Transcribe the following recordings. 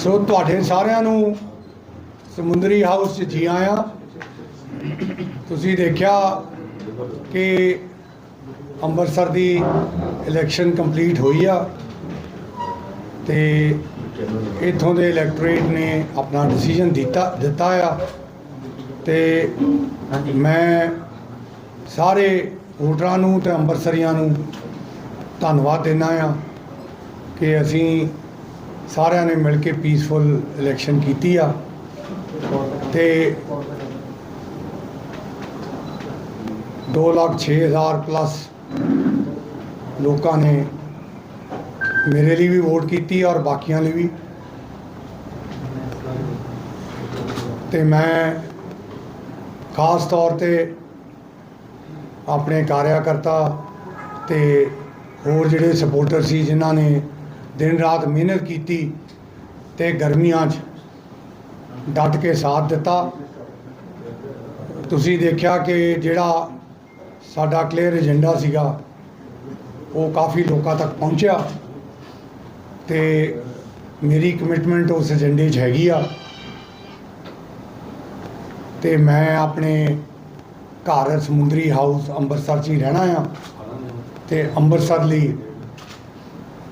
ਸੋ ਤੁਹਾਡੇ ਸਾਰਿਆਂ ਨੂੰ ਸਮੁੰਦਰੀ ਹਾਊਸ 'ਚ ਜੀ ਆਇਆਂ। ਤੁਸੀਂ ਦੇਖਿਆ ਕਿ ਅੰਮ੍ਰਿਤਸਰ ਦੀ ਇਲੈਕਸ਼ਨ ਕੰਪਲੀਟ ਹੋਈ ਆ ਤੇ ਇਥੋਂ ਦੇ ਇਲੈਕਟੋਰੇਟ ਨੇ ਆਪਣਾ ਡਿਸੀਜਨ ਦਿੱਤਾ ਦਿੱਤਾ ਆ। ਤੇ ਮੈਂ ਸਾਰੇ ਵੋਟਰਾਂ ਨੂੰ ਤੇ ਅੰਮ੍ਰਿਤਸਰੀਆਂ ਨੂੰ ਧੰਨਵਾਦ ਦਿੰਦਾ ਆ ਕਿ ਅਸੀਂ ਸਾਰਿਆਂ ਨੇ ਮਿਲ ਕੇ ਪੀਸਫੁਲ ਇਲੈਕਸ਼ਨ ਕੀਤੀ ਆ। ਤੇ 2 ਲੱਖ 6 ਹਜ਼ਾਰ ਪਲੱਸ ਲੋਕਾਂ ਨੇ ਮੇਰੇ ਲਈ ਵੀ ਵੋਟ ਕੀਤੀ ਔਰ ਬਾਕੀਆਂ ਲਈ ਵੀ। ਤੇ ਮੈਂ ਖਾਸ ਤੌਰ ਤੇ ਆਪਣੇ ਕਾਰਿਆਕਰਤਾ ਤੇ ਹੋਰ ਜਿਹੜੇ ਸਪੋਰਟਰ ਸੀ ਜਿਨ੍ਹਾਂ ਨੇ ਦਿਨ ਰਾਤ ਮਿਹਨਤ ਕੀਤੀ ਤੇ ਗਰਮੀਆਂ 'ਚ ਡਟ ਕੇ ਸਾਥ ਦਿੱਤਾ। ਤੁਸੀਂ ਦੇਖਿਆ ਕਿ ਜਿਹੜਾ ਸਾਡਾ ਕਲੀਅਰ ਏਜੰਡਾ ਸੀਗਾ, ਉਹ ਕਾਫੀ ਲੋਕਾਂ ਤੱਕ ਪਹੁੰਚਿਆ ਤੇ ਮੇਰੀ ਕਮਿਟਮੈਂਟ ਉਸ ਏਜੰਡੇ 'ਚ ਹੈਗੀ ਆ। ਤੇ ਮੈਂ ਆਪਣੇ ਘਰ ਸਮੁੰਦਰੀ ਹਾਊਸ ਅੰਮ੍ਰਿਤਸਰ 'ਚ ਹੀ ਰਹਿਣਾ ਆ। ਤੇ ਅੰਮ੍ਰਿਤਸਰ ਲਈ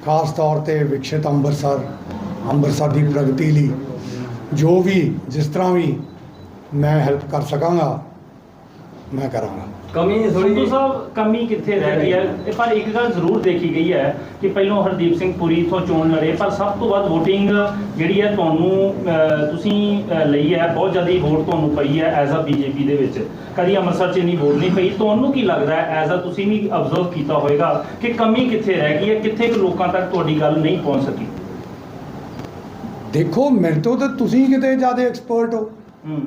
ਖਾਸ ਤੌਰ ਤੇ ਵਿਕਸਿਤ ਅੰਮ੍ਰਿਤਸਰ ਅੰਮ੍ਰਿਤਸਰ ਦੀ ਪ੍ਰਗਤੀ ਲਈ ਜੋ ਵੀ, ਜਿਸ ਤਰ੍ਹਾਂ ਵੀ ਮੈਂ ਹੈਲਪ ਕਰ ਸਕਾਂਗਾ ਮੈਂ ਕਰਾਂਗਾ। ਕਮੀ ਥੋੜੀ ਸੰਧੂ ਸਾਹਿਬ ਕਮੀ ਕਿੱਥੇ ਰਹਿ ਗਈ ਹੈ? ਇਹ ਪਰ ਇੱਕ ਗੱਲ ਜ਼ਰੂਰ ਦੇਖੀ ਗਈ ਹੈ ਕਿ ਪਹਿਲਾਂ ਹਰਦੀਪ ਸਿੰਘ ਪੁਰੀ ਤੋਂ ਚੋਣ ਲੜੇ ਪਰ ਸਭ ਤੋਂ ਵੱਧ VOTING ਜਿਹੜੀ ਹੈ ਤੁਹਾਨੂੰ ਅਹ, ਤੁਸੀਂ ਅਹ, ਲਈ ਹੈ ਬਹੁਤ ਜ਼ਿਆਦਾ ਵੋਟ ਤੁਹਾਨੂੰ ਪਈ ਹੈ ਐਜ਼ ਅ ਬੀਜੇਪੀ ਦੇ ਵਿੱਚ। ਕਦੀ ਅੰਮ੍ਰਿਤਸਰ 'ਚ ਇੰਨੀ ਵੋਟ ਨਹੀਂ ਪਈ। ਤੁਹਾਨੂੰ ਕੀ ਲੱਗਦਾ ਹੈ ਐਜ਼ ਅ ਤੁਸੀਂ ਵੀ ਅਬਜ਼ਰਵ ਕੀਤਾ ਹੋਵੇਗਾ ਕਿ ਕਮੀ ਕਿੱਥੇ ਰਹਿ ਗਈ ਹੈ ਕਿੱਥੇ ਕੁ ਲੋਕਾਂ ਤੱਕ ਤੁਹਾਡੀ ਗੱਲ ਨਹੀਂ ਪਹੁੰਚ ਸਕੀ? ਦੇਖੋ ਮੇਰੇ ਤੋਂ ਤਾਂ ਤੁਸੀਂ ਕਿਤੇ ਜ਼ਿਆਦਾ ਐਕਸਪਰਟ ਹੋ। ਹੂੰ।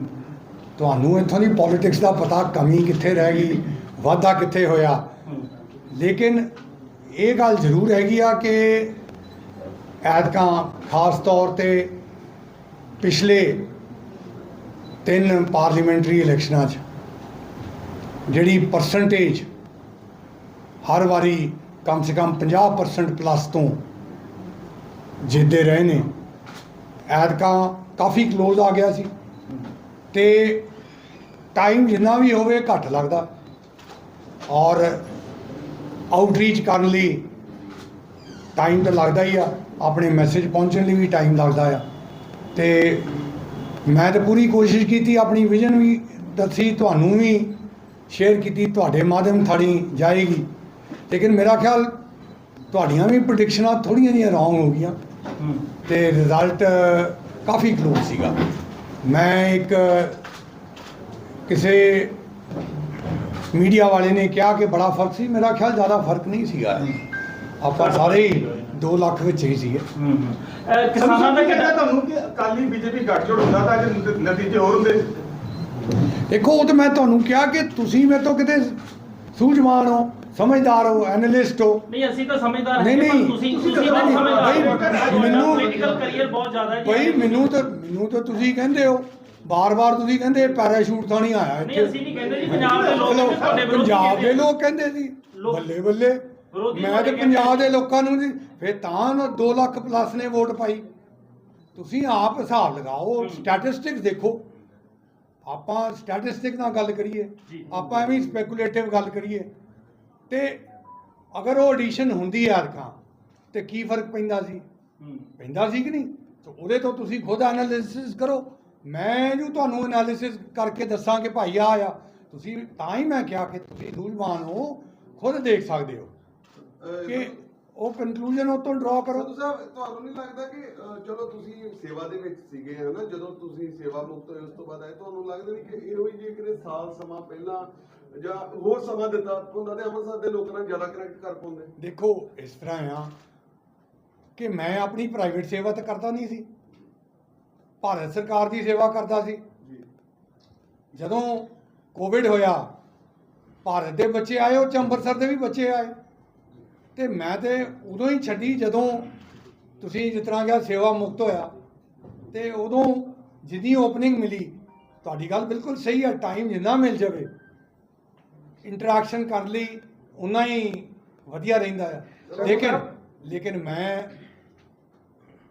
ਤੁਹਾਨੂੰ ਇੱਥੋਂ ਦੀ ਪੋਲਿਟਿਕਸ ਦਾ ਪਤਾ ਕਮੀ ਕਿੱਥੇ ਰਹਿ ਗਈ, ਵਾਧਾ ਕਿੱਥੇ ਹੋਇਆ। ਲੇਕਿਨ ਇਹ ਗੱਲ ਜ਼ਰੂਰ ਹੈਗੀ ਆ ਕਿ ਐਤਕਾਂ ਖਾਸ ਤੌਰ ਤੇ ਪਿਛਲੇ ਤਿੰਨ ਪਾਰਲੀਮੈਂਟਰੀ ਇਲੈਕਸ਼ਨਾਂ 'ਚ, ਜਿਹੜੀ ਪਰਸੈਂਟੇਜ ਹਰ ਵਾਰੀ ਕਮ ਸੇ ਕਮ 50% ਪਲੱਸ ਤੋਂ ਜਿੱਦੇ ਰਹੇ ਨੇ, ਐਤਕਾਂ ਕਾਫੀ ਕਲੋਜ਼ ਆ ਗਿਆ ਸੀ। ਤੇ ਟਾਈਮ ਜਿੰਨਾ ਵੀ ਹੋਵੇ ਘੱਟ ਲੱਗਦਾ। ਔਰ ਆਊਟਰੀਚ ਕਰਨ ਲਈ ਟਾਈਮ ਤਾਂ ਲੱਗਦਾ ਹੀ ਆ। ਆਪਣੇ ਮੈਸੇਜ ਪਹੁੰਚਣ ਲਈ ਵੀ ਟਾਈਮ ਲੱਗਦਾ ਆ। ਤੇ ਮੈਂ ਤਾਂ ਪੂਰੀ ਕੋਸ਼ਿਸ਼ ਕੀਤੀ ਆਪਣੀ ਵਿਜ਼ਨ ਵੀ ਦੱਸੀ ਤੁਹਾਨੂੰ ਵੀ ਸ਼ੇਅਰ ਕੀਤੀ ਤੁਹਾਡੇ ਮਾਧਿਅਮ ਥਾੜੀ ਜਾਏਗੀ। ਲੇਕਿਨ ਮੇਰਾ ਖਿਆਲ ਤੁਹਾਡੀਆਂ ਵੀ ਪ੍ਰੈਡਿਕਸ਼ਨਾਂ ਥੋੜੀਆਂ ਜਿਹੀਆਂ ਰੋਂਗ ਹੋ ਗਈਆਂ। ਤੇ ਰਿਜ਼ਲਟ ਕਾਫੀ ਕਲੋਜ਼ ਸੀਗਾ। ਮੈਂ ਇੱਕ ਕਿਸੇ ਮੀਡੀਆ ਵਾਲੇ ਨੇ ਕਿਹਾ ਕਿ ਬੜਾ ਫ਼ਰਕ ਸੀ ਮੇਰਾ ਖਿਆਲ ਜ਼ਿਆਦਾ ਫ਼ਰਕ ਨਹੀਂ ਸੀਗਾ ਆਪਾਂ ਸਾਰੇ ਹੀ 2 ਲੱਖ ਵਿੱਚ ਹੀ ਸੀਗੇ ਹੂੰ ਹੂੰ। ਅਹ, ਕਿਸਾਨਾਂ ਦਾ ਕਹਿੰਦਾ ਕਿਹੜਾ ਤੁਹਾਨੂੰ ਕਿ ਅਕਾਲੀ ਬੀਜੇਪੀ ਗੱਠਜੋੜ ਹੁੰਦਾ ਤਾਂ ਅੱਜ ਨਤ- ਨਤੀਜੇ ਹੋਰ ਹੁੰਦੇ ਦੇਖੋ ਉਹ ਤਾਂ ਮੈਂ ਤੁਹਾਨੂੰ ਕਿਹਾ ਕਿ ਤੁਸੀਂ ਮੇਰੇ ਤੋਂ ਕਿਤੇ ਸੂਝਵਾਨ ਹੋ ਸਮਝਦਾਰ ਹੋ ਐਨਾਲਿਸਟ ਹੋ ਨਹੀਂ ਅਸੀਂ ਤਾਂ ਸਮਝਦਾਰ ਨਹੀਂ, ਨਹੀਂ। ਤੁਸੀਂ ਤੁਸੀਂ ਸਮਝਦਾਰ। ਮੈਨੂੰ- ਪੋਲੀਟੀਕਲ ਕੈਰੀਅਰ ਬਹੁਤ ਜ਼ਿਆਦਾ ਹੈ। ਭਾਈ ਮੈਨੂੰ ਤਾਂ ਮੈਨੂੰ ਤਾਂ ਤੁਸੀਂ ਕਹਿੰਦੇ ਹੋ ਬਾਰ-ਬਾਰ ਤੁਸੀਂ ਕਹਿੰਦੇ ਪੈਰਾਸ਼ੂਟ ਤਾਂ ਨਹੀਂ ਆਇਆ ਨਹੀਂ ਅਸੀਂ ਨਹੀਂ ਕਹਿੰਦੇ ਜੀ ਪੰਜਾਬ ਦੇ ਲੋਕ ਚਲੋ, ਨੇ ਤੁਹਾਡੇ ਵਿਰੋਧੀ ਪੰਜਾਬ ਦੇ। ਲੋਕ ਕਹਿੰਦੇ ਸੀ ਲੋਕ- ਬੱਲੇ ਬੱਲੇ ਵਿਰੋਧੀ ਮੈਂ ਤੇ ਪੰਜਾਬ ਦੇ। ਲੋਕਾਂ ਨੂੰ ਜੀ ਫਿਰ ਤਾਂ 2 ਲੱਖ ਪਲੱਸ ਨੇ ਵੋਟ ਪਾਈ ਤੁਸੀਂ ਆਪ ਹਿਸਾਬ ਲਗਾਓ ਹਮ। ਸਟੈਟਿਸਟਿਕਸ ਦੇਖੋ ਆਪਾਂ ਸਟੈਟਿਸਟਿਕ ਨਾਲ ਗੱਲ ਕਰੀਏ ਜੀ। ਆਪਾਂ ਐਵੇਂ ਸਪੈਕੂਲੇਟਿਵ ਗੱਲ ਕਰੀਏ ਤੇ ਅਗਰ ਉਹ ਐਡੀਸ਼ਨ ਹੁੰਦੀ ਅਰਕਾਂ ਤੇ ਕੀ ਫ਼ਰਕ ਪੈਂਦਾ ਸੀ ਹੂੰ। ਪੈਂਦਾ ਸੀ ਕਿ ਨਹੀਂ ਤੇ ਉਹਦੇ ਤੋਂ ਤੁਸੀਂ ਖੁਦ ਐਨਾਲਿਸਿਸ ਕਰੋ ਮੈਂ ਜੋ ਤੁਹਾਨੂੰ ਐਨਾਲਿਸਿਸ ਕਰਕੇ ਦੱਸਾਂ ਕਿ ਭਾਈ ਆ ਆ ਤੁਸੀਂ ਤਾਂ ਹੀ ਮੈਂ ਕਿਹਾ ਕਿ ਤੁਸੀਂ ਸੂਝਵਾਨ ਹੋ ਖੁਦ ਦੇਖ ਸਕਦੇ ਹੋ। ਕਿ ਉਹ ਕਨਕਲੂਜਨ ਉਹ ਤੋਂ ਡਰਾ ਕਰੋ ਸਾਹਿਬ ਤੁਹਾਨੂੰ ਨਹੀਂ ਲੱਗਦਾ ਕਿ ਚਲੋ ਤੁਸੀਂ ਸੇਵਾ ਦੇ ਵਿੱਚ ਸੀਗੇ ਹਨਾ? ਜਦੋਂ ਤੁਸੀਂ ਸੇਵਾ ਮੁਕਤ ਹੋਏ ਉਸ ਤੋਂ ਬਾਅਦ ਆਏ ਤੁਹਾਨੂੰ ਲੱਗਦਾ ਨਹੀਂ ਕਿ ਇਹੋ ਜਿਹੇ ਕਿਤੇ ਸਾਲ ਸਮਾਂ ਪਹਿਲਾਂ ਜਾਂ ਹੋਰ ਸਮਾਂ ਦਿੱਤਾ ਹੁੰਦਾ ਤੇ ਅੰਮ੍ਰਿਤਸਰ ਦੇ ਲੋਕਾਂ ਨਾਲ ਜ਼ਿਆਦਾ ਕਨੈਕਟ ਕਰ ਪਾਉਂਦੇ? ਦੇਖੋ ਇਸ ਤਰ੍ਹਾਂ ਆ ਕਿ ਮੈਂ ਆਪਣੀ ਪ੍ਰਾਈਵੇਟ ਸੇਵਾ ਤਾਂ ਕਰਦਾ ਨਹੀਂ ਸੀ। ਭਾਰਤ ਸਰਕਾਰ ਦੀ ਸੇਵਾ ਕਰਦਾ ਸੀ। ਜਦੋਂ ਕੋਵਿਡ ਹੋਇਆ ਭਾਰਤ ਦੇ ਬੱਚੇ ਆਏ ਉਹ 'ਚ ਅੰਮ੍ਰਿਤਸਰ ਦੇ ਵੀ ਬੱਚੇ ਆਏ। ਤੇ ਮੈਂ ਤੇ ਉਦੋਂ ਹੀ ਛੱਡੀ ਜਦੋਂ ਤੁਸੀਂ ਜਿਸ ਤਰ੍ਹਾਂ ਕਿਹਾ ਸੇਵਾ ਮੁਕਤ ਹੋਇਆ। ਤੇ ਉਦੋਂ ਜਿੰਨੀ ਓਪਨਿੰਗ ਮਿਲੀ ਤੁਹਾਡੀ ਗੱਲ ਬਿਲਕੁਲ ਸਹੀ ਹੈ ਟਾਈਮ ਜਿੰਨਾ ਮਿਲ ਜਾਵੇ ਇੰਟਰੈਕਸ਼ਨ ਕਰਨ ਲਈ ਉਨਾ ਹੀ ਵਧੀਆ ਰਹਿੰਦਾ ਹੈ। ਲੇਕਿਨ ਲੇਕਿਨ ਮੈਂ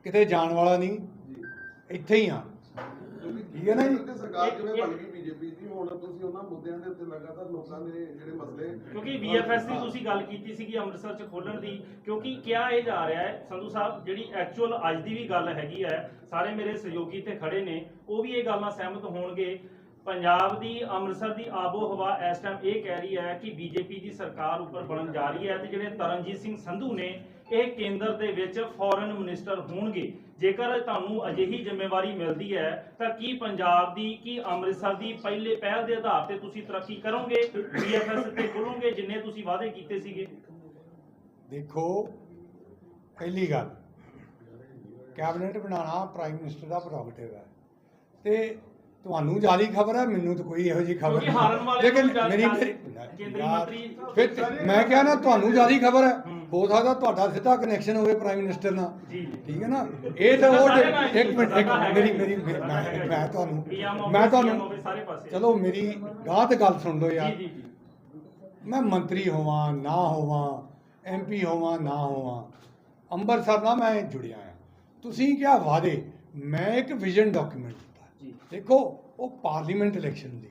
ਕਿਤੇ ਜਾਣ ਵਾਲਾ ਨਹੀਂ। ਇੱਥੇ ਹੀ ਆ। ਠੀਕ ਹੈ ਨਾ ਜੀ? ਕਿਉਂਕਿ ਸਰਕਾਰ ਕਿਵੇਂ ਬਣ ਗਈ ਬੀਜੇਪੀ ਦੀ ਹੁਣ ਤੁਸੀਂ ਉਹਨਾਂ ਮੁੱਦਿਆਂ ਦੇ ਉੱਤੇ ਲਗਾਤਾਰ ਲੋਕਾਂ ਦੇ ਜਿਹੜੇ ਮਸਲੇ ਕਿਉਂਕਿ ਵੀਐਫਐਸ ਦੀ ਤੁਸੀਂ ਗੱਲ ਕੀਤੀ ਸੀਗੀ ਅੰਮ੍ਰਿਤਸਰ ਚ ਖੋਲਣ ਦੀ ਕਿਉਂਕਿ ਕਿਹਾ ਇਹ ਜਾ ਰਿਹਾ ਹੈ ਸੰਧੂ ਸਾਹਿਬ ਜਿਹੜੀ ਐਕਚੁਅਲ ਅੱਜ ਦੀ ਵੀ ਗੱਲ ਹੈਗੀ ਹੈ ਸਾਰੇ ਮੇਰੇ ਸਹਿਯੋਗੀ ਇੱਥੇ ਖੜੇ ਨੇ ਉਹ ਵੀ ਇਹ ਗੱਲ ਨਾਲ ਸਹਿਮਤ ਹੋਣਗੇ। ਪੰਜਾਬ ਦੀ ਅੰਮ੍ਰਿਤਸਰ ਦੀ ਆਬੋ ਹਵਾ ਇਸ ਟਾਈਮ ਇਹ ਕਹਿ ਰਹੀ ਹੈ ਕਿ ਬੀਜੇਪੀ ਦੀ ਸਰਕਾਰ ਉੱਪਰ ਬਣਨ ਜਾ ਰਹੀ ਹੈ ਤੇ ਜਿਹੜੇ ਤਰਨਜੀਤ ਸਿੰਘ ਸੰਧੂ ਨੇ ਇਹ ਕੇਂਦਰ ਦੇ ਵਿੱਚ ਫੋਰਨ ਮਿਨਿਸਟਰ ਹੋਣਗੇ। ਜੇਕਰ ਤੁਹਾਨੂੰ ਅਜਿਹੀ ਜ਼ਿੰਮੇਵਾਰੀ ਮਿਲਦੀ ਹੈ ਤਾਂ ਕੀ ਪੰਜਾਬ ਦੀ ਕੀ ਅੰਮ੍ਰਿਤਸਰ ਦੀ ਪਹਿਲੇ ਪਹਿਲ ਦੇ ਆਧਾਰ ਤੇ ਤੁਸੀਂ ਤਰੱਕੀ ਕਰੋਗੇ ਬੀਐਫਐਸ ਤੇ ਖੋਲੋਗੇ ਜਿੰਨੇ ਤੁਸੀਂ ਵਾਅਦੇ ਕੀਤੇ ਸੀਗੇ? ਦੇਖੋ ਪਹਿਲੀ ਗੱਲ ਕੈਬਨਿਟ ਬਣਾਉਣਾ ਪ੍ਰਾਈਮ ਮਿਨਿਸਟਰ ਦਾ ਪ੍ਰੋਗਰੇਟਿਵ ਹੈ। ਤੇ ਤੁਹਾਨੂੰ ਜ਼ਿਆਦਾ ਖਬਰ ਹੈ ਮੈਨੂੰ ਤਾਂ ਕੋਈ ਇਹੋ ਜਿਹੀ ਖਬਰ ਵਾਲੇ ਲੇਕਿਨ ਮੇਰੀ ਕੇਂਦਰੀ ਮੰਤਰੀ- ਮੈਂ ਕਿਹਾ ਨਾ ਤੁਹਾਨੂੰ ਜ਼ਿਆਦਾ ਖਬਰ ਹੈ। ਹੂੰ। ਸਕਦਾ ਤੁਹਾਡਾ ਸਿੱਧਾ ਕਨੈਕਸ਼ਨ ਹੋਵੇ ਪ੍ਰਾਈਮ ਮਿਨਿਸਟਰ ਨਾਲ। ਠੀਕ ਹੈ ਨਾ? ਇਹ ਤਾਂ ਉਹ ਇੱਕ ਮਿੰਟ ਇੱਕ ਮੇਰੀ। ਮੇਰੀ ਮੈਂ ਤੁਹਾਨੂੰ ਮੈਂ ਤੁਹਾਨੂੰ ਸਾਰੇ ਪਾਸੇ। ਚਲੋ ਮੇਰੀ ਗਾਂ ਤੇ ਗੱਲ ਸੁਣ ਲਓ ਯਾਰ। ਜੀ ਜੀ ਜੀ। ਮੈਂ ਮੰਤਰੀ ਹੋਵਾਂ ਨਾ ਹੋਵਾਂ ਐਮਪੀ ਹੋਵਾਂ ਨਾ ਹੋਵਾਂ ਅੰਮ੍ਰਿਤਸਰ ਨਾਲ ਮੈਂ ਜੁੜਿਆ ਆ। ਤੁਸੀਂ ਕਿਹਾ ਵਾਅਦੇ ਮੈਂ ਇੱਕ ਵਿਜ਼ਨ ਡਾਕੂਮੈਂਟ ਦਿੱਤਾ। ਜੀ। ਦੇਖੋ ਉਹ ਪਾਰਲੀਮੈਂਟ ਇਲੈਕਸ਼ਨ ਦੀ।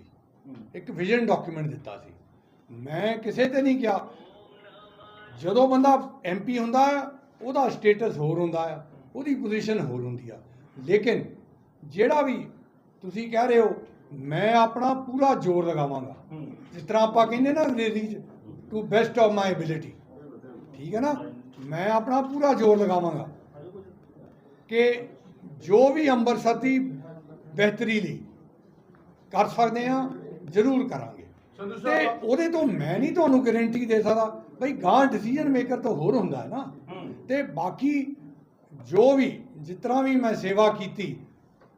ਇੱਕ ਵਿਜ਼ਨ ਡਾਕੂਮੈਂਟ ਦਿੱਤਾ ਸੀ। ਮੈਂ ਕਿਸੇ ਤੇ ਨਹੀਂ ਕਿਹਾ। ਜਦੋਂ ਬੰਦਾ ਐਮਪੀ ਹੁੰਦਾ ਉਹਦਾ ਸਟੇਟਸ ਹੋਰ ਹੁੰਦਾ ਆ ਉਹਦੀ ਪੋਜੀਸ਼ਨ ਹੋਰ ਹੁੰਦੀ ਆ। ਲੇਕਿਨ ਜਿਹੜਾ ਵੀ ਤੁਸੀਂ ਕਹਿ ਰਹੇ ਹੋ ਮੈਂ ਆਪਣਾ ਪੂਰਾ ਜ਼ੋਰ ਲਗਾਵਾਂਗਾ। ਜਿਸ ਤਰ੍ਹਾਂ ਆਪਾਂ ਕਹਿੰਦੇ ਨਾ ਅੰਗਰੇਜ਼ੀ ਚ to best of my ability ਠੀਕ ਹੈ ਨਾ? ਮੈਂ ਆਪਣਾ ਪੂਰਾ ਜ਼ੋਰ ਲਗਾਵਾਂਗਾ ਕਿ ਜੋ ਵੀ ਅੰਮ੍ਰਿਤਸਰ ਦੀ ਬਿਹਤਰੀ ਲਈ ਕਰ ਸਕਦੇ ਆ ਜ਼ਰੂਰ ਕਰਾਂਗੇ। ਤੇ ਉਹਦੇ ਤੋਂ ਮੈਂ ਨਹੀਂ ਤੁਹਾਨੂੰ ਗਾਰੰਟੀ ਦੇ ਸਕਦਾ। ਬਈ ਗਾਂ ਡਿਸੀਜਨ ਮੇਕਰ ਤਾਂ ਹੋਰ ਹੁੰਦਾ ਹੈ ਨਾ। ਤੇ ਬਾਕੀ ਜੋ ਵੀ ਤਰ੍ਹਾਂ ਵੀ ਮੈਂ ਸੇਵਾ ਕੀਤੀ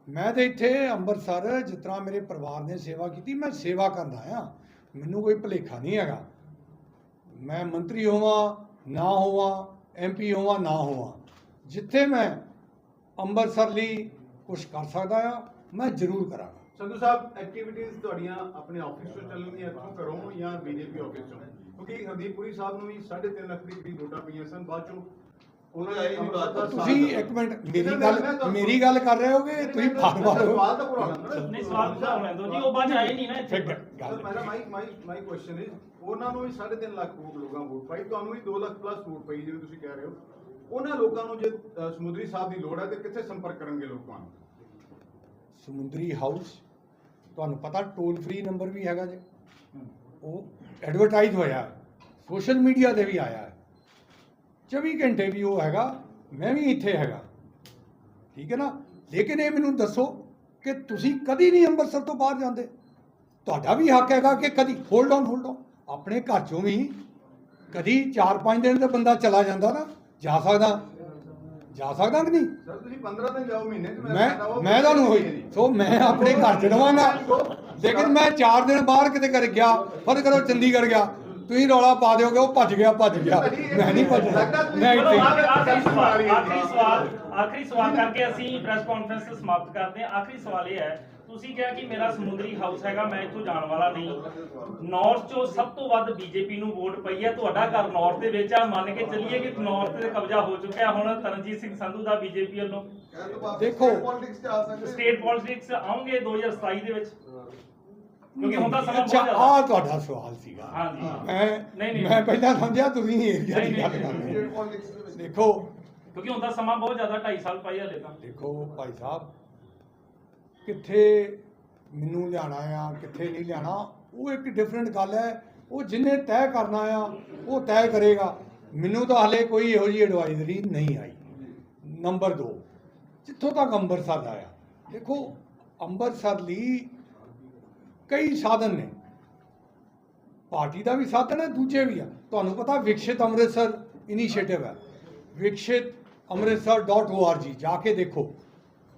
ਮੈਂ ਤੇ ਇੱਥੇ ਅੰਮ੍ਰਿਤਸਰ ਤਰ੍ਹਾਂ ਮੇਰੇ ਪਰਿਵਾਰ ਨੇ ਸੇਵਾ ਕੀਤੀ ਮੈਂ ਸੇਵਾ ਕਰਦਾ ਆ ਮੈਨੂੰ ਕੋਈ ਭੁਲੇਖਾ ਨਹੀਂ ਹੈਗਾ। ਮੈਂ ਮੰਤਰੀ ਹੋਵਾਂ ਨਾ ਹੋਵਾਂ ਐਮਪੀ ਹੋਵਾਂ ਨਾ ਹੋਵਾਂ। ਜਿੱਥੇ ਮੈਂ ਅੰਮ੍ਰਿਤਸਰ ਲਈ ਕੁਝ ਕਰ ਸਕਦਾ ਆ ਮੈਂ ਜ਼ਰੂਰ ਕਰਾਂਗਾ। ਸੰਧੂ ਸਾਹਿਬ ਐਕਟੀਵਿਟੀਜ਼ ਤੁਹਾਡੀਆਂ ਆਪਣੇ ਆਫਿਸ ਤੋਂ ਚੱਲਣਗੀਆਂ ਇੱਥੋਂ ਕਰੋ ਜਾਂ ਬੀਜੇਪੀ ਆਫਿਸ ਤੋਂ ਕਿਉਂਕਿ ਹਰਦੀਪ ਪੁਰੀ ਸਾਹਿਬ ਨੂੰ ਵੀ 3.5 ਲੱਖ ਦੀ ਕਰੀਬ ਵੋਟਾਂ ਪਈਆਂ ਸਨ ਬਾਅਦ ਚੋਂ ਉਹਨਾਂ ਇਹ ਵੀ ਬਾਤ ਆ। ਤੁਸੀਂ ਇੱਕ ਮਿੰਟ ਮੇਰੀ ਗੱਲ ਮੇਰੀ ਗੱਲ ਕਰ ਰਹੇ ਹੋਗੇ ਤੁਸੀਂ ਫਾਰਮਰ ਹੋ ਸਵਾਲ ਤਾਂ ਪੂਰਾ ਲੈਂਦਾ ਨਹੀਂ ਸਵਾਲ ਪੂਰਾ ਹੋਣ ਦਿਓ ਜੀ ਉਹ ਬਾਅਦ ਆਏ ਨਹੀਂ ਨਾ ਇੱਥੇ। ਮੇਰਾ ਮਾਈ ਮਾਈ ਮਾਈ ਕੁਐਸਚਨ ਇਜ਼ ਉਹਨਾਂ ਨੂੰ ਵੀ 3.5 ਲੱਖ ਵੋਟ ਲੋਕਾਂ ਵੋਟ ਪਾਈ ਤੁਹਾਨੂੰ ਵੀ 2 ਲੱਖ ਪਲੱਸ ਵੋਟ ਪਈ ਜਿਵੇਂ ਤੁਸੀਂ ਕਹਿ ਰਹੇ ਹੋ। ਉਹਨਾਂ ਲੋਕਾਂ ਨੂੰ ਜੇ ਸਮੁੰਦਰੀ ਸਾਹਿਬ ਦੀ ਲੋੜ ਹੈ ਤੇ ਕਿੱਥੇ ਸੰਪਰਕ ਕਰਨਗੇ ਲੋਕਾਂ ਨੂੰ? ਸਮੁੰਦਰੀ ਹਾਊਸ ਤੁਹਾਨੂੰ ਪਤਾ ਟੋਲ ਫ੍ਰੀ ਨੰਬਰ ਵੀ ਹੈਗਾ ਜੇ। ਉਹ ਐਡਵਰਟਾਈਜ਼ ਹੋਇਆ ਸੋਸ਼ਲ ਮੀਡੀਆ ਤੇ ਵੀ ਆਇਆ। ਹੈ 24 ਘੰਟੇ ਵੀ ਉਹ ਹੈਗਾ, ਮੈਂ ਵੀ ਇੱਥੇ ਹੈਗਾ। ਠੀਕ ਹੈ ਨਾ? ਲੇਕਿਨ ਇਹ ਮੈਨੂੰ ਦੱਸੋ ਕਿ ਤੁਸੀਂ ਕਦੀ ਨਹੀਂ ਅੰਮ੍ਰਿਤਸਰ ਤੋਂ ਬਾਹਰ ਜਾਂਦੇ। ਤੁਹਾਡਾ ਵੀ ਹੱਕ ਹੈਗਾ ਕਿ ਕਦੀ ਹੋਲਡ ਔਨ ਹੋਲਡ ਔਨ ਆਪਣੇ ਘਰ ਚੋਂ ਵੀ ਕਦੀ 4-5 ਦਿਨ ਤੇ ਬੰਦਾ ਚਲਾ ਜਾਂਦਾ ਨਾ, ਜਾ ਸਕਦਾ ਜਾ ਸਕਦਾ ਕਿ ਨਹੀਂ? ਸਰ ਤੁਸੀਂ 15 ਦਿਨ ਜਾਓ ਮਹੀਨੇ ਚ ਮੈਂ ਮੈਂ ਤੁਹਾਨੂੰ ਹੋਈ ਸੋ ਮੈਂ ਆਪਣੇ ਘਰ ਚ ਰਵਾਂਗਾ ਲੇਕਿਨ ਮੈਂ 4 ਦਿਨ ਬਾਹਰ ਕਿਤੇ ਕਰ ਗਿਆ ਫ਼ਰਕ ਕਰੋ ਚੰਡੀਗੜ੍ਹ ਗਿਆ। ਤੁਸੀਂ ਰੌਲਾ ਪਾ ਦਿਓਗੇ ਉਹ ਭੱਜ ਗਿਆ ਭੱਜ ਗਿਆ। ਮੈਂ ਨਹੀਂ ਭੱਜਣਾ। ਮੈਂ ਚਲੋ ਇੱਥੇ ਆਖਰੀ ਆਖਰੀ ਸਵਾਲ ਆਖਰੀ ਸਵਾਲ ਆਖਰੀ ਸਵਾਲ ਕਰਕੇ ਅਸੀਂ ਪ੍ਰੈਸ ਕਾਨਫਰੰਸ ਸਮਾਪਤ ਕਰਦੇ ਹਾਂ। ਆਖਰੀ ਸਵਾਲ ਇਹ ਹੈ ਤੁਸੀਂ ਕਿਹਾ ਕਿ ਮੇਰਾ ਸਮੁੰਦਰੀ ਹਾਊਸ ਹੈਗਾ ਮੈਂ ਇੱਥੋਂ ਜਾਣ ਵਾਲਾ ਨਹੀਂ। ਨਾਰਥ ਚੋਂ ਸਭ ਤੋਂ ਵੱਧ ਬੀਜੇਪੀ ਨੂੰ ਵੋਟ ਪਈ ਹੈ ਤੁਹਾਡਾ ਘਰ ਨਾਰਥ ਦੇ ਵਿੱਚ ਆ। ਮੰਨ ਕੇ ਚੱਲੀਏ ਕਿ ਨਾਰਥ ਤੇ ਕਬਜ਼ਾ ਹੋ ਚੁੱਕਿਆ ਹੁਣ ਤਰਨਜੀਤ ਸਿੰਘ ਸੰਧੂ ਦਾ ਬੀਜੇਪੀ ਵੱਲੋਂ। ਦੇਖੋ। ਪੋਲਿਟਿਕਸ ਚ ਆ ਸਕਦੇ ਸਟੇਟ ਪੋਲਿਟਿਕਸ ਆਉਂਗੇ 2027 ਦੇ ਵਿੱਚ। ਕਿਉਂਕਿ ਹੁਣ ਤਾਂ ਸਮਾਂ ਬਹੁਤ ਆ ਤੁਹਾਡਾ ਸਵਾਲ ਸੀਗਾ। ਹਾਂਜੀ। ਮੈਂ ਨਹੀਂ, ਨਹੀਂ। ਮੈਂ ਪਹਿਲਾਂ ਸਮਝਿਆ ਤੁਸੀਂ ਏਰੀਆ ਦੀ ਗੱਲ ਕਰ ਰਹੇ ਹੋ। ਦੇਖੋ। ਕਿਉਂਕਿ ਹੁਣ ਤਾਂ ਸਮਾਂ ਬਹੁਤ ਜ਼ਿਆਦਾ 2.5 ਸਾਲ ਪਈ ਹਲੇ ਤਾਂ। ਦੇਖੋ ਭਾਈ ਸਾਹਿਬ ਕਿੱਥੇ ਮੈਨੂੰ ਲਿਆਣਾ ਆ, ਕਿੱਥੇ ਨਹੀਂ ਲਿਆਣਾ ਉਹ ਇੱਕ ਡਿਫਰੈਂਟ ਗੱਲ ਹੈ। ਉਹ ਜਿੰਨੇ ਤੈਅ ਕਰਨਾ ਆ, ਉਹ ਤੈਅ ਕਰੇਗਾ। ਮੈਨੂੰ ਤਾਂ ਹਲੇ ਕੋਈ ਇਹੋ ਜਿਹੀ ਐਡਵਾਈਜ਼ਰੀ ਨਹੀਂ ਆਈ। ਨੰਬਰ 2 ਜਿੱਥੋਂ ਤੱਕ ਅੰਮ੍ਰਿਤਸਰ ਦਾ ਆ, ਦੇਖੋ ਅੰਮ੍ਰਿਤਸਰ ਲਈ ਕਈ ਸਾਧਨ ਨੇ। ਪਾਰਟੀ ਦਾ ਵੀ ਸਾਧਨ ਹੈ, ਦੂਜੇ ਵੀ ਆ। ਤੁਹਾਨੂੰ ਪਤਾ ਵਿਕਸਿਤ ਅੰਮ੍ਰਿਤਸਰ ਇਨੀਸ਼ੀਏਟਿਵ ਹੈ। ਵਿਕਸਿਤ ਅੰਮ੍ਰਿਤਸਰ.org ਜਾ ਕੇ ਦੇਖੋ।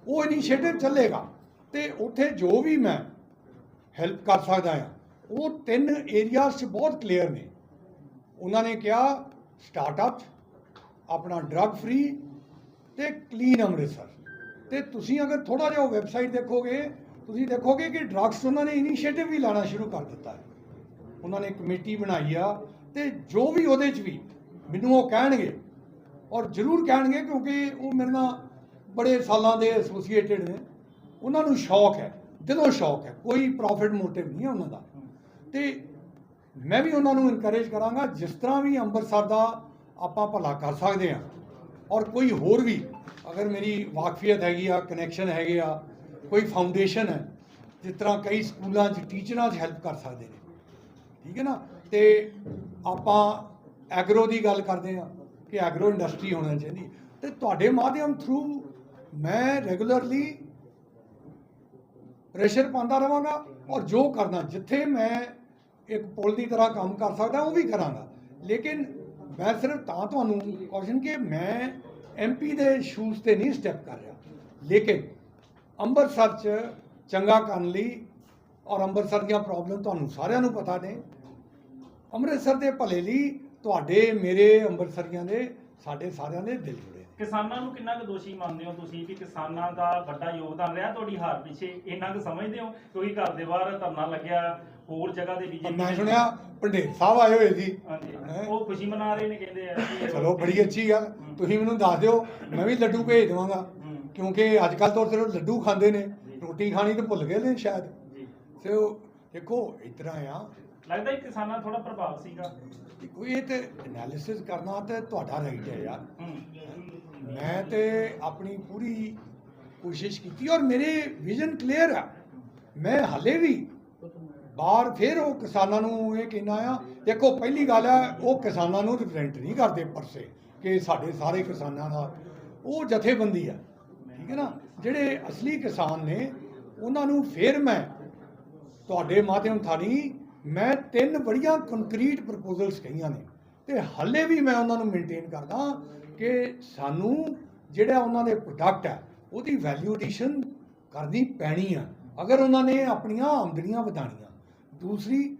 ਉਹ ਇਨੀਸ਼ੀਏਟਿਵ ਚੱਲੇਗਾ। ਤੇ ਉੱਥੇ ਜੋ ਵੀ ਮੈਂ ਹੈਲਪ ਕਰ ਸਕਦਾ ਆ ਉਹ ਤਿੰਨ ਏਰੀਆਜ਼ 'ਚ ਬਹੁਤ ਕਲੀਅਰ ਨੇ। ਉਹਨਾਂ ਨੇ ਕਿਹਾ ਸਟਾਰਟਅਪ ਆਪਣਾ ਡਰੱਗ ਫ੍ਰੀ ਤੇ ਕਲੀਨ ਅੰਮ੍ਰਿਤਸਰ। ਤੇ ਤੁਸੀਂ ਅਗਰ ਥੋੜਾ ਜਿਹਾ ਵੈਬਸਾਈਟ ਦੇਖੋਗੇ, ਤੁਸੀਂ ਦੇਖੋਗੇ ਕਿ ਡਰੱਗਸ ਉਹਨਾਂ ਨੇ ਇਨੀਸ਼ੀਏਟਿਵ ਵੀ ਲਾਣਾ ਸ਼ੁਰੂ ਕਰ ਦਿੱਤਾ ਹੈ। ਉਹਨਾਂ ਨੇ ਕਮੇਟੀ ਬਣਾਈ ਆ ਤੇ ਜੋ ਵੀ ਉਹਦੇ 'ਚ ਵੀ ਮੈਨੂੰ ਉਹ ਕਹਿਣਗੇ ਔਰ ਜ਼ਰੂਰ ਕਹਿਣਗੇ ਕਿਉਂਕਿ ਉਹ ਮੇਰੇ ਨਾਲ ਬੜੇ ਸਾਲਾਂ ਦੇ ਐਸੋਸੀਏਟਿਡ ਨੇ। ਉਹਨਾਂ ਨੂੰ ਸ਼ੌਕ ਹੈ, ਦਿਲੋਂ ਸ਼ੌਕ ਹੈ, ਕੋਈ ਪ੍ਰੋਫਿਟ ਮੋਟਿਵ ਨਹੀਂ ਹੈ ਉਹਨਾਂ ਦਾ। ਤੇ ਮੈਂ ਵੀ ਉਹਨਾਂ ਨੂੰ ਇਨਕਰੇਜ ਕਰਾਂਗਾ, ਜਿਸ ਤਰ੍ਹਾਂ ਵੀ ਅੰਮ੍ਰਿਤਸਰ ਦਾ ਆਪਾਂ ਭਲਾ ਕਰ ਸਕਦੇ ਹਾਂ, ਔਰ ਕੋਈ ਹੋਰ ਵੀ, ਅਗਰ ਮੇਰੀ ਵਾਕਫੀਅਤ ਹੈਗੀ ਆ ਕਨੈਕਸ਼ਨ ਹੈਗੇ ਆ, ਕੋਈ ਫਾਊਂਡੇਸ਼ਨ ਹੈ, ਜਿਸ ਤਰ੍ਹਾਂ ਕਈ ਸਕੂਲਾਂ 'ਚ ਟੀਚਰਾਂ 'ਚ ਹੈਲਪ ਕਰ ਸਕਦੇ ਨੇ। ਠੀਕ ਹੈ ਨਾ? ਤੇ ਆਪਾਂ ਐਗਰੋ ਦੀ ਗੱਲ ਕਰਦੇ ਆ ਕਿ ਐਗਰੋ ਇੰਡਸਟਰੀ ਹੋਣਾ ਚਾਹੀਦੀ। ਤੇ ਤੁਹਾਡੇ ਮਾਧਿਅਮ ਥਰੂ ਮੈਂ ਰੈਗੂਲਰਲੀ ਪ੍ਰੈਸ਼ਰ ਪਾਉਂਦਾ ਰਵਾਂਗਾ ਔਰ ਜੋ ਕਰਨਾ ਜਿੱਥੇ ਮੈਂ ਇੱਕ ਪੁਲ ਦੀ ਤਰ੍ਹਾਂ ਕੰਮ ਕਰ ਸਕਦਾ, ਉਹ ਵੀ ਕਰਾਂਗਾ। ਲੇਕਿਨ ਮੈਂ ਸਿਰਫ ਤਾਂ ਤੁਹਾਨੂੰ ਕੌਸ਼ਨ ਕਿ ਮੈਂ ਐਮਪੀ ਦੇ ਸ਼ੂਜ਼ ਤੇ ਨਹੀਂ ਸਟੈਪ ਕਰ ਰਿਹਾ। ਲੇਕਿਨ ਅੰਮ੍ਰਿਤਸਰ 'ਚ ਚੰਗਾ ਕਰਨ ਲਈ ਔਰ ਅੰਮ੍ਰਿਤਸਰ ਦੀਆਂ ਪ੍ਰੋਬਲਮ ਤੁਹਾਨੂੰ ਸਾਰਿਆਂ ਨੂੰ ਪਤਾ ਨੇ, ਅੰਮ੍ਰਿਤਸਰ ਦੇ ਭਲੇ ਲਈ ਤੁਹਾਡੇ, ਮੇਰੇ ਅੰਮ੍ਰਿਤਸਰੀਆਂ ਦੇ ਸਾਡੇ ਸਾਰਿਆਂ ਦੇ ਦਿਲ ਜੁੜੇ ਨੇ। ਕਿਸਾਨਾਂ ਨੂੰ ਕਿੰਨਾ ਕੁ ਦੋਸ਼ੀ ਮੰਨਦੇ ਹੋ ਤੁਸੀਂ ਵੀ ਕਿਸਾਨਾਂ ਦਾ ਵੱਡਾ ਯੋਗਦਾਨ ਰਿਹਾ ਤੁਹਾਡੀ ਹਾਰ ਪਿੱਛੇ? ਇੰਨਾ ਕੁ ਸਮਝਦੇ ਹੋ? ਕਿਉਂਕਿ ਘਰ ਦੇ ਬਾਹਰ ਧਰਨਾ ਲੱਗਿਆ ਹੋਰ ਜਗ੍ਹਾ ਤੇ ਪਰ ਬੀਜੇਪੀ ਮੈਂ ਸੁਣਿਆ ਪੰਡੇਰ ਸਾਹਿਬ ਆਏ ਹੋਏ ਸੀ। ਹਾਂਜੀ। ਹੈਂ? ਉਹ ਖੁਸ਼ੀ ਮਨਾ ਰਹੇ ਨੇ ਕਹਿੰਦੇ ਆ ਕਿ ਚਲੋ ਬੜੀ ਅੱਛੀ ਗੱਲ। ਤੁਸੀਂ ਮੈਨੂੰ ਦੱਸ ਦਿਓ ਮੈਂ ਵੀ ਲੱਡੂ ਭੇਜ ਦੇਵਾਂਗਾ। ਹੂੰ। ਕਿਉਂਕਿ ਅੱਜ ਕੱਲ ਤਾਂ ਸਿਰਫ ਲੱਡੂ ਖਾਂਦੇ ਨੇ। ਰੋਟੀ ਖਾਣੀ ਤਾਂ ਭੁੱਲ ਗਏ ਨੇ ਸ਼ਾਇਦ। ਜੀ। ਸੋ ਦੇਖੋ ਇਸ ਤਰ੍ਹਾਂ ਆ ਲੱਗਦਾ ਹੈ ਕਿਸਾਨਾਂ ਥੋੜਾ ਪ੍ਰਭਾਵ ਸੀਗਾ। ਕੋਈ ਇਹ ਤੇ ਐਨਾਲਿਸਿਸ ਕਰਨਾ ਤੇ ਤੁਹਾਡਾ ਰਾਈਟ ਹੈ ਯਾਰ। ਮੈਂ ਤੇ ਆਪਣੀ ਪੂਰੀ ਕੋਸ਼ਿਸ਼ ਕੀਤੀ ਔਰ ਮੇਰੇ ਵਿਜ਼ਨ ਕਲੀਅਰ ਆ। ਮੈਂ ਹਲੇ ਵੀ ਬਾਹਰ ਫਿਰ ਉਹ ਕਿਸਾਨਾਂ ਨੂੰ ਇਹ ਕਹਿਣਾ ਆ ਦੇਖੋ ਪਹਿਲੀ ਗੱਲ ਹੈ ਉਹ ਕਿਸਾਨਾਂ ਨੂੰ ਰਿਪਰੈਜ਼ੈਂਟ ਨਹੀਂ ਕਰਦੇ ਪਰਸੇ ਕਿ ਸਾਡੇ ਸਾਰੇ ਕਿਸਾਨਾਂ ਦਾ ਉਹ ਜਥੇਬੰਦੀ ਆ। ਠੀਕ ਹੈ ਨਾ? ਜਿਹੜੇ ਅਸਲੀ ਕਿਸਾਨ ਨੇ ਉਹਨਾਂ ਨੂੰ ਫਿਰ ਮੈਂ ਤੁਹਾਡੇ ਮਾਧਿਅਮ ਥਾਣੀ ਮੈਂ ਤਿੰਨ ਬੜੀਆਂ ਕੰਕਰੀਟ ਪ੍ਰਪੋਜ਼ਲਸ ਕਹੀਆਂ ਨੇ ਤੇ ਹਾਲੇ ਵੀ ਮੈਂ ਉਹਨਾਂ ਨੂੰ ਮੇਨਟੇਨ ਕਰਦਾ ਕਿ ਸਾਨੂੰ ਜਿਹੜਾ ਉਹਨਾਂ ਦੇ ਪ੍ਰੋਡਕਟ ਹੈ, ਉਹਦੀ ਵੈਲਿਊ ਐਡੀਸ਼ਨ ਕਰਨੀ ਪੈਣੀ ਆ, ਅਗਰ ਉਹਨਾਂ ਨੇ ਆਪਣੀਆਂ ਆਮਦਨੀਆਂ ਵਧਾਣੀਆਂ ਦੂਸਰੀ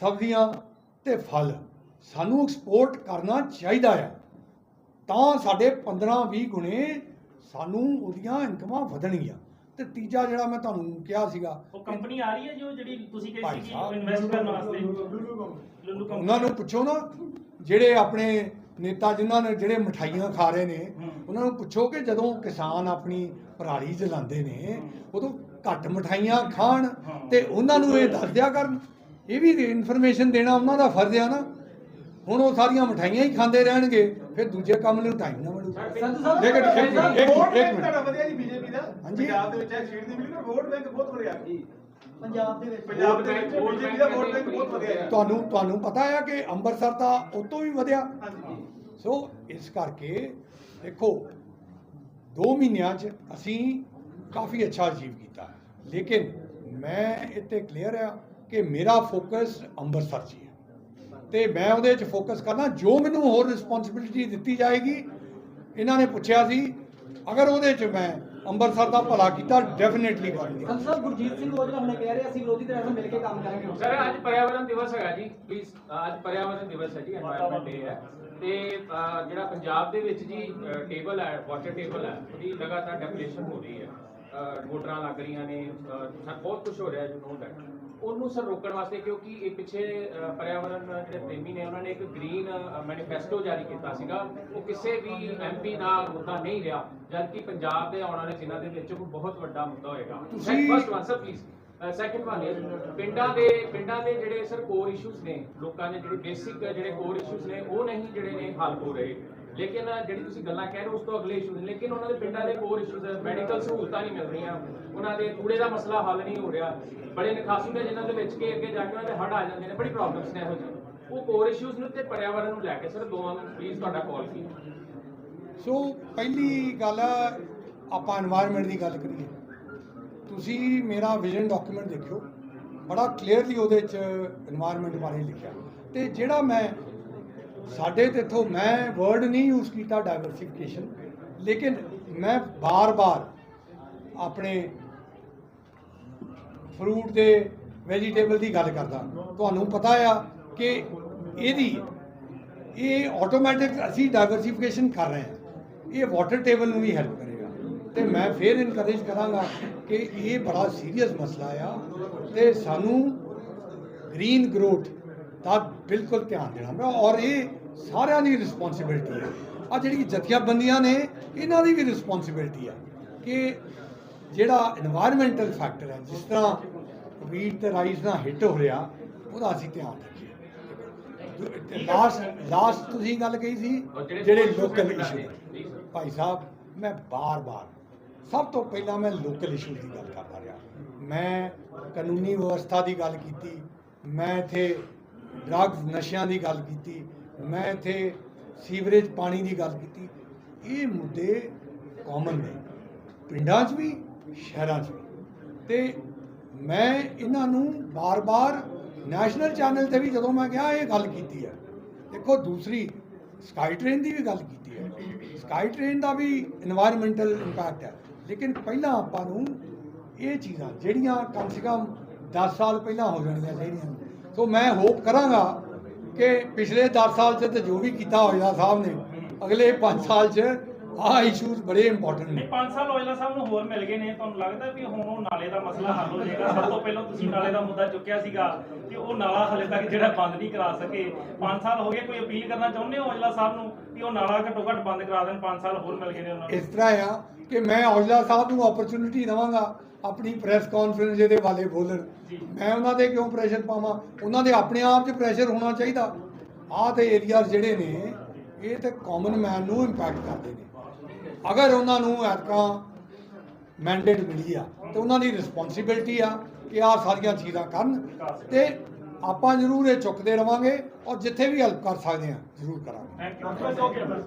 ਸਬਜ਼ੀਆਂ ਤੇ ਫਲ, ਸਾਨੂੰ ਐਕਸਪੋਰਟ ਕਰਨਾ ਚਾਹੀਦਾ ਆ। ਤਾਂ ਸਾਡੇ 15-20 ਗੁਣੇ ਸਾਨੂੰ ਉਹਦੀਆਂ ਇਨਕਮਾਂ ਵਧਣਗੀਆਂ। ਤੇ ਤੀਜਾ ਜਿਹੜਾ ਮੈਂ ਤੁਹਾਨੂੰ ਕਿਹਾ ਸੀਗਾ ਉਹ ਕੰਪਨੀ ਆ ਰਹੀ ਹੈ ਜੋ ਜਿਹੜੀ ਤੁਸੀਂ ਕਹੀ ਸੀ ਕਿ ਇਨਵੈਸਟ ਕਰਨ ਵਾਸਤੇ? ਲੁੱਲੂ ਕੰਪਨੀ। ਉਹਨਾਂ ਨੂੰ ਪੁੱਛੋ ਨਾ ਜਿਹੜੇ ਆਪਣੇ ਨੇਤਾ ਜਿਨ੍ਹਾਂ ਨੇ ਜਿਹੜੇ ਮਠਾਈਆਂ ਖਾ ਰਹੇ ਨੇ। ਉਹਨਾਂ ਨੂੰ ਪੁੱਛੋ ਕਿ ਜਦੋਂ ਕਿਸਾਨ ਆਪਣੀ ਪਰਾਲੀ ਜਲਾਉਂਦੇ ਨੇ ਉਦੋਂ ਘੱਟ ਮਠਾਈਆਂ ਖਾਣ। ਤੇ ਉਹਨਾਂ ਨੂੰ ਇਹ ਦੱਸ ਦਿਆ ਕਰਨ। ਇਹ ਵੀ ਇਨਫੋਰਮੇਸ਼ਨ ਦੇਣਾ ਉਹਨਾਂ ਦਾ ਫਰਜ਼ ਆ ਨਾ। ਹੁਣ ਉਹ ਸਾਰੀਆਂ ਮਠਾਈਆਂ ਹੀ ਖਾਂਦੇ ਰਹਿਣਗੇ ਫਿਰ ਦੂਜੇ ਕੰਮ ਨੂੰ ਟਾਈਮ ਨਾ ਸੰਧੂ ਸਾਹਿਬ, ਲੇਕਿਨ ਇੱਕ ਮਿੰਟ, ਇੱਕ ਵੋਟ ਮਿੰਟ, ਇੱਕ ਬੈਂਕ ਮਿੰਟ। ਤੁਹਾਡਾ ਵਧੀਆ ਜੀ ਬੀਜੇਪੀ ਦਾ। ਹਾਂਜੀ। ਪੰਜਾਬ ਦੇ ਵਿੱਚ ਇਹ ਸੀਟ ਦੀ ਮਿਲੀ ਪਰ ਵੋਟ ਬੈਂਕ ਬਹੁਤ ਵਧੀਆ। ਪੰਜਾਬ ਦੇ ਵਿੱਚ ਪੰਜਾਬ ਦੇ ਵਿੱਚ ਬੀਜੇਪੀ ਦਾ ਵੋਟ ਬੈਂਕ ਬਹੁਤ ਵਧੀਆ ਹੈ। ਤੁਹਾਨੂੰ ਤੁਹਾਨੂੰ ਪਤਾ ਹੈ ਕਿ ਅੰਮ੍ਰਿਤਸਰ ਦਾ ਉਹ ਤੋਂ ਵੀ ਵਧਿਆ। ਹਾਂਜੀ। ਸੋ ਇਸ ਕਰਕੇ ਦੇਖੋ 2 ਮਹੀਨਿਆਂ 'ਚ ਅਸੀਂ ਕਾਫੀ ਅੱਛਾ ਅਚੀਵ ਕੀਤਾ ਲੇਕਿਨ ਮੈਂ ਇੱਥੇ ਕਲੀਅਰ ਆ ਕਿ ਮੇਰਾ ਫੋਕਸ ਅੰਮ੍ਰਿਤਸਰ 'ਚ ਹੀ ਹੈ। ਤੇ ਮੈਂ ਉਹਦੇ 'ਚ ਫੋਕਸ ਕਰਨਾ ਜੋ ਮੈਨੂੰ ਹੋਰ ਰਿਸਪੌਂਸਿਬਿਲਿਟੀ ਦਿੱਤੀ ਜਾਏਗੀ ਇਹਨਾਂ ਨੇ ਪੁੱਛਿਆ ਸੀ ਅਗਰ ਉਹਦੇ 'ਚ ਮੈਂ ਅੰਮ੍ਰਿਤਸਰ ਦਾ ਭਲਾ ਕੀਤਾ ਡੈਫੀਨਿਟਲੀ ਬਣਦੀ ਸਰ ਗੁਰਜੀਤ ਸਿੰਘ ਔਜਲਾ ਹੁਣੇ ਕਹਿ ਰਹੇ ਅਸੀਂ ਵਿਰੋਧੀ ਧਿਰਾਂ ਨਾਲ ਮਿਲ ਕੇ ਕੰਮ ਕਰਾਂਗੇ ਸਰ ਅੱਜ ਪਰਿਆਵਰਣ ਦਿਵਸ ਹੈਗਾ ਜੀ ਪਲੀਜ਼ ਅੱਜ ਪਰਿਆਵਰਣ ਦਿਵਸ ਹੈ ਜੀ এনवायरमेंट ਡੇ ਹੈ। ਤੇ ਜਿਹੜਾ ਪੰਜਾਬ ਦੇ ਵਿੱਚ ਜੀ ਟੇਬਲ ਹੈ ਵਾਟਰ ਟੇਬਲ ਹੈ ਉਹਦੀ ਲਗਾਤਾਰ ਡੈਪਲੀਸ਼ਨ ਹੋ ਰਹੀ ਹੈ। ਮੋਟਰਾਂ ਲੱਗ ਰਹੀਆਂ ਨੇ ਸਰ ਬਹੁਤ ਕੁਝ ਹੋ ਰਿਹਾ ਜੀ ਨੋ ਦੈਟ ਉਹਨੂੰ ਸਰ ਰੋਕਣ ਵਾਸਤੇ ਕਿਉਂਕਿ ਇਹ ਪਿੱਛੇ ਪਰਿਆਵਰਣ ਜਿਹੜੇ ਪ੍ਰੇਮੀ ਨੇ ਉਹਨਾਂ ਨੇ ਇੱਕ ਗ੍ਰੀਨ ਮੈਨੀਫੈਸਟੋ ਜਾਰੀ ਕੀਤਾ ਸੀਗਾ। ਉਹ ਕਿਸੇ ਵੀ ਐਮਪੀ ਦਾ ਮੁੱਦਾ ਨਹੀਂ ਰਿਹਾ ਜਦਕਿ ਪੰਜਾਬ ਦੇ ਆਉਣ ਵਾਲੇ ਦਿਨਾਂ ਦੇ ਵਿੱਚ ਉਹ ਬਹੁਤ ਵੱਡਾ ਮੁੱਦਾ ਹੋਏਗਾ। First one sir please second one is ਪਿੰਡਾਂ ਦੇ ਪਿੰਡਾਂ ਦੇ ਜਿਹੜੇ ਸਰ ਕੋਰ ਇਸ਼ੂਜ਼ ਨੇ ਲੋਕਾਂ ਦੇ ਜਿਹੜੇ ਬੇਸਿਕ ਜਿਹੜੇ ਕੋਰ ਇਸ਼ੂਜ਼ ਨੇ ਉਹ ਨਹੀਂ ਜਿਹੜੇ ਨੇ ਹੱਲ ਹੋ ਰਹੇ। ਲੇਕਿਨ ਜਿਹੜੀ ਤੁਸੀਂ ਗੱਲਾਂ ਕਹਿ ਰਹੇ ਹੋ ਉਸ ਤੋਂ ਅਗਲੇ ਇਸ਼ੂ ਨੇ। ਲੇਕਿਨ ਉਹਨਾਂ ਦੇ ਪਿੰਡਾਂ ਦੇ ਹੋਰ ਇਸ਼ੂਜ਼ ਮੈਡੀਕਲ ਸਹੂਲਤਾਂ ਨਹੀਂ ਮਿਲ ਰਹੀਆਂ। ਉਹਨਾਂ ਦੇ ਕੂੜੇ ਦਾ ਮਸਲਾ ਹੱਲ ਨਹੀਂ ਹੋ ਰਿਹਾ। ਬੜੇ ਨਖਾਸੂ ਨੇ ਜਿਨ੍ਹਾਂ ਦੇ ਵਿੱਚ ਕੇ ਅੱਗੇ ਜਾ ਕੇ ਉਹਨਾਂ ਦੇ ਹੜ ਆ ਜਾਂਦੇ ਨੇ। ਬੜੀ ਪ੍ਰੋਬਲਮਸ ਨੇ ਇਹੋ ਜਿਹੇ ਉਹ ਕੋਰ ਇਸ਼ੂਜ਼ ਨੂੰ ਤੇ ਪਰਿਆਵਰਨ ਨੂੰ ਲੈ ਕੇ। ਸਰ ਦੋਵਾਂ ਨੂੰ ਪਲੀਜ਼ ਤੁਹਾਡਾ ਕਾਲ ਕੀ ਸੋ ਪਹਿਲੀ ਗੱਲ, ਆਪਾਂ এনवायरमेंट ਦੀ ਗੱਲ ਕਰੀਏ। ਤੁਸੀਂ ਮੇਰਾ ਵਿਜ਼ਨ ਡਾਕੂਮੈਂਟ ਦੇਖਿਓ। ਬੜਾ ਕਲੀਅਰਲੀ ਉਹਦੇ ਚ এনवायरमेंट ਬਾਰੇ ਲਿਖਿਆ। ਤੇ ਜਿਹੜਾ ਮੈਂ ਸਾਡੇ ਤੇ ਇਥੋਂ ਮੈਂ ਵਰਡ ਨਹੀਂ ਯੂਜ਼ ਕੀਤਾ ਡਾਈਵਰਸਿਫਿਕੇਸ਼ਨ ਲੇਕਿਨ ਮੈਂ ਬਾਰ-ਬਾਰ ਆਪਣੇ ਫਰੂਟ ਦੇ ਵੈਜੀਟੇਬਲ ਦੀ ਗੱਲ ਕਰਦਾ। ਤੁਹਾਨੂੰ ਪਤਾ ਆ ਕਿ ਇਹਦੀ, ਇਹ ਆਟੋਮੈਟਿਕ ਅਸੀਂ ਡਾਈਵਰਸਿਫਿਕੇਸ਼ਨ ਕਰ ਰਹੇ ਹਾਂ। ਇਹ ਵਾਟਰ ਟੇਬਲ ਨੂੰ ਵੀ ਹੈਲਪ ਕਰੇਗਾ। ਤੇ ਮੈਂ ਫੇਰ ਇਨਕਰੇਜ ਕਰਾਂਗਾ ਕਿ ਇਹ ਬੜਾ ਸੀਰੀਅਸ ਮਸਲਾ ਆ ਤੇ ਸਾਨੂੰ ਗ੍ਰੀਨ ਗਰੋਥ ਤਾਂ ਬਿਲਕੁਲ ਧਿਆਨ ਦੇਣਾ ਮੈਂ ਔਰ ਇਹ ਸਾਰਿਆਂ ਦੀ ਰਿਸਪੌਂਸਿਬਿਲਟੀ ਹੈ। ਆ ਜਿਹੜੀ ਜਥੇਬੰਦੀਆਂ ਨੇ, ਇਹਨਾਂ ਦੀ ਵੀ ਰਿਸਪੌਂਸਿਬਿਲਟੀ ਹੈ ਕਿ ਜਿਹੜਾ এনवायरमेंटल ਫੈਕਟਰ ਹੈ, ਜਿਸ ਤਰ੍ਹਾਂ ਵੀਟ ਤੇ ਰਾਈਸ ਨਾਲ ਹਿੱਟ ਹੋ ਰਿਹਾ, ਉਹਦਾ ਅਸੀਂ ਧਿਆਨ ਰੱਖੀਏ। ਲਾਸਟ ਲਾਸਟ ਤੁਸੀਂ ਗੱਲ ਕਹੀ ਸੀ, ਜਿਹੜੇ ਲੋਕਲ ਇਸ਼ੂ ਭਾਈ ਸਾਹਿਬ, ਮੈਂ ਬਾਰ-ਬਾਰ, ਸਭ ਤੋਂ ਪਹਿਲਾਂ ਮੈਂ ਲੋਕਲ ਇਸ਼ੂ ਦੀ ਗੱਲ ਕਰਦਾ ਰਿਹਾ। ਮੈਂ ਕਾਨੂੰਨੀ ਵਿਵਸਥਾ ਦੀ ਗੱਲ ਕੀਤੀ, ਮੈਂ ਇੱਥੇ ਡਰੱਗ ਨਸ਼ਿਆਂ ਦੀ ਗੱਲ ਕੀਤੀ, ਮੈਂ ਇੱਥੇ ਸੀਵਰੇਜ ਪਾਣੀ ਦੀ ਗੱਲ ਕੀਤੀ। ਇਹ ਮੁੱਦੇ ਕਾਮਨ ਨੇ, ਪਿੰਡਾਂ 'ਚ ਵੀ, ਸ਼ਹਿਰਾਂ 'ਚ ਵੀ। ਤੇ ਮੈਂ ਇਹਨਾਂ ਨੂੰ ਬਾਰ-ਬਾਰ ਨੈਸ਼ਨਲ ਚੈਨਲ ਤੇ ਵੀ ਜਦੋਂ ਮੈਂ ਕਿਹਾ ਇਹ ਗੱਲ ਕੀਤੀ ਹੈ। ਦੇਖੋ, ਦੂਸਰੀ ਸਕਾਈ ਟ੍ਰੇਨ ਦੀ ਵੀ ਗੱਲ ਕੀਤੀ ਹੈ। ਸਕਾਈ ਟ੍ਰੇਨ ਦਾ ਵੀ এনवायरमेंटल ਇੰਪੈਕਟ ਹੈ। ਲੇਕਿਨ ਪਹਿਲਾਂ ਆਪਾਂ ਨੂੰ ਇਹ ਚੀਜ਼ਾਂ ਜਿਹੜੀਆਂ ਕਮ ਸੇ ਕਮ 10 ਸਾਲ ਪਹਿਲਾਂ ਹੋ ਜਾਣੀਆਂ ਚਾਹੀਦੀਆਂ ਸੋ ਮੈਂ ਹੋਪ ਕਰਾਂਗਾ ਕਿ ਪਿਛਲੇ 10 ਸਾਲ 'ਚ ਤੇ ਜੋ ਵੀ ਕੀਤਾ ਹੋਇਆ ਸਾਹਿਬ ਨੇ, ਅਗਲੇ 5 ਸਾਲ 'ਚ ਆਹ ਇਸ਼ੂਜ਼ ਬੜੇ ਇੰਪੋਰਟੈਂਟ ਨੇ। 5 ਸਾਲ ਔਜਲਾ ਸਾਹਿਬ ਨੂੰ ਹੋਰ ਮਿਲ ਗਏ ਨੇ। ਤੁਹਾਨੂੰ ਲੱਗਦਾ ਵੀ ਹੁਣ ਉਹ ਨਾਲੇ ਦਾ ਮਸਲਾ ਹੱਲ ਹੋ ਜਾਏਗਾ? ਸਭ ਤੋਂ ਪਹਿਲਾਂ ਤੁਸੀਂ ਨਾਲੇ ਦਾ ਮੁੱਦਾ ਚੁੱਕਿਆ ਸੀਗਾ ਕਿ ਉਹ ਨਾਲਾ ਹਲੇ ਤੱਕ ਜਿਹੜਾ ਬੰਦ ਨਹੀਂ ਕਰਾ ਸਕੇ। 5 ਸਾਲ ਹੋ ਗਏ ਕੋਈ ਅਪੀਲ ਕਰਨਾ ਚਾਹੁੰਦੇ ਹੋ ਔਜਲਾ ਸਾਹਿਬ ਨੂੰ ਕਿ ਉਹ ਨਾਲਾ ਘੱਟੋ ਘੱਟ ਬੰਦ ਕਰਾ ਦੇਣ? 5 ਸਾਲ ਹੋਰ ਮਿਲ ਗਏ ਨੇ ਉਹਨਾਂ ਨੂੰ। ਇਸ ਤਰ੍ਹਾਂ ਆ ਕਿ ਮੈਂ ਔਜਲਾ ਸਾਹਿਬ ਨੂੰ ਓਪਰਚੁਨਿਟੀ ਦਵਾਂਗਾ ਆਪਣੀ ਪ੍ਰੈਸ ਕਾਨਫਰੰਸ ਜਿਹਦੇ ਵਾਲੇ ਬੋਲਣ। ਮੈਂ ਉਹਨਾਂ ਤੇ ਕਿਉਂ ਪ੍ਰੈਸ਼ਰ ਪਾਵਾਂ? ਉਹਨਾਂ ਦੇ ਆਪਣੇ ਆਪ 'ਚ ਪ੍ਰੈਸ਼ਰ ਹੋਣਾ ਚਾਹੀਦਾ। ਆਹ ਤੇ ਏਰੀਆਜ਼ ਜਿਹੜੇ ਨੇ ਇਹ ਤੇ ਕਾਮਨ ਮੈਨ ਨੂੰ ਇੰਪੈਕਟ ਕਰਦੇ ਨੇ। ਅਗਰ ਉਹਨਾਂ ਨੂੰ ਐਤਕਾਂ ਮੈਂਡੇਟ ਮਿਲੀ ਆ, ਤੇ ਉਹਨਾਂ ਦੀ ਰਿਸਪੌਂਸਿਬਿਲਟੀ ਆ ਕਿ ਆਹ ਸਾਰੀਆਂ ਚੀਜ਼ਾਂ ਕਰਨ, ਤੇ ਆਪਾਂ ਜ਼ਰੂਰ ਇਹ ਚੁੱਕਦੇ ਰਵਾਂਗੇ ਔਰ ਜਿੱਥੇ ਵੀ ਹੈਲਪ ਕਰ ਸਕਦੇ ਆ ਜ਼ਰੂਰ ਕਰਾਂਗੇ।